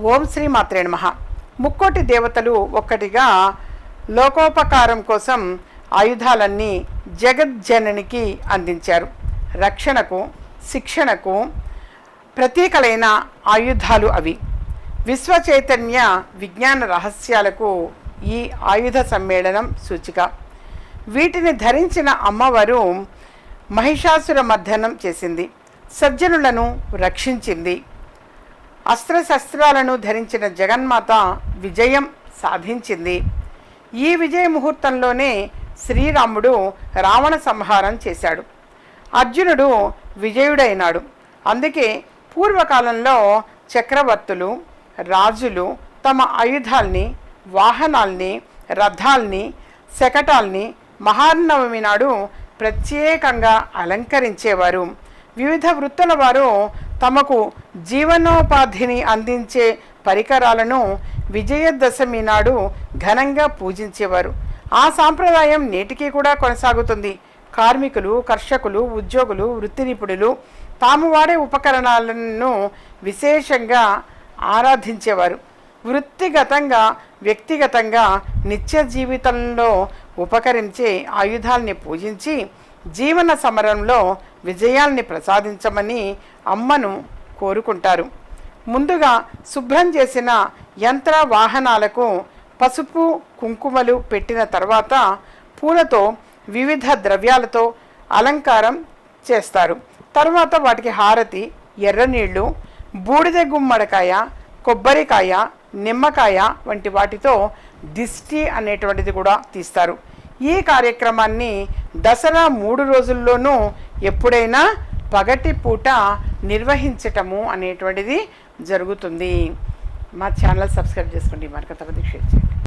ఓం శ్రీ మాత్రే నమ. ముక్కోటి దేవతలు ఒక్కటిగా లోకోపకారం కోసం ఆయుధాలన్నీ జగజ్జననికి అందించారు. రక్షణకు శిక్షణకు ప్రతీకలైన ఆయుధాలు అవి. విశ్వ చైతన్య విజ్ఞాన రహస్యాలకు ఈ ఆయుధ సమ్మేళనం సూచిక. వీటిని ధరించిన అమ్మవారు మహిషాసుర మర్దనం చేసింది. సజ్జనులను రక్షించింది. అస్త్రశస్త్రాలను ధరించిన జగన్మాత విజయం సాధించింది. ఈ విజయ ముహూర్తంలోనే శ్రీరాముడు రావణ సంహారం చేశాడు. అర్జునుడు విజయుడైనాడు. అందుకే పూర్వకాలంలో చక్రవర్తులు రాజులు తమ ఆయుధాల్ని వాహనాల్ని రథాల్ని శకటాల్ని మహానవమి నాడు ప్రత్యేకంగా అలంకరించేవారు. వివిధ వృత్తుల వారు తమకు జీవనోపాధిని అందించే పరికరాలను విజయదశమి నాడు ఘనంగా పూజించేవారు. ఆ సాంప్రదాయం నేటికి కూడా కొనసాగుతుంది. కార్మికులు కర్షకులు ఉద్యోగులు వృత్తి నిపుణులు తాము వాడే ఉపకరణాలను విశేషంగా ఆరాధించేవారు. వృత్తిగతంగా వ్యక్తిగతంగా నిత్య జీవితంలో ఉపకరించే ఆయుధాల్ని పూజించి జీవన సమరంలో విజయాల్ని ప్రసాదించమని అమ్మను కోరుకుంటారు. ముందుగా శుభ్రం చేసిన యంత్ర వాహనాలకు పసుపు కుంకుమలు పెట్టిన తర్వాత పూలతో వివిధ ద్రవ్యాలతో అలంకారం చేస్తారు. తర్వాత వాటికి హారతి ఎర్రనీళ్ళు బూడిద గుమ్మడికాయ కొబ్బరికాయ నిమ్మకాయ వంటి వాటితో దిష్టి అనేటువంటిది కూడా తీస్తారు. ఈ కార్యక్రమాన్ని దసరా మూడు రోజుల్లోనూ ఎప్పుడైనా పగటి పూట నిర్వహించటము అనేటువంటిది జరుగుతుంది. మా ఛానల్ సబ్స్క్రైబ్ చేసుకోండి. మరొక షేర్ చేయండి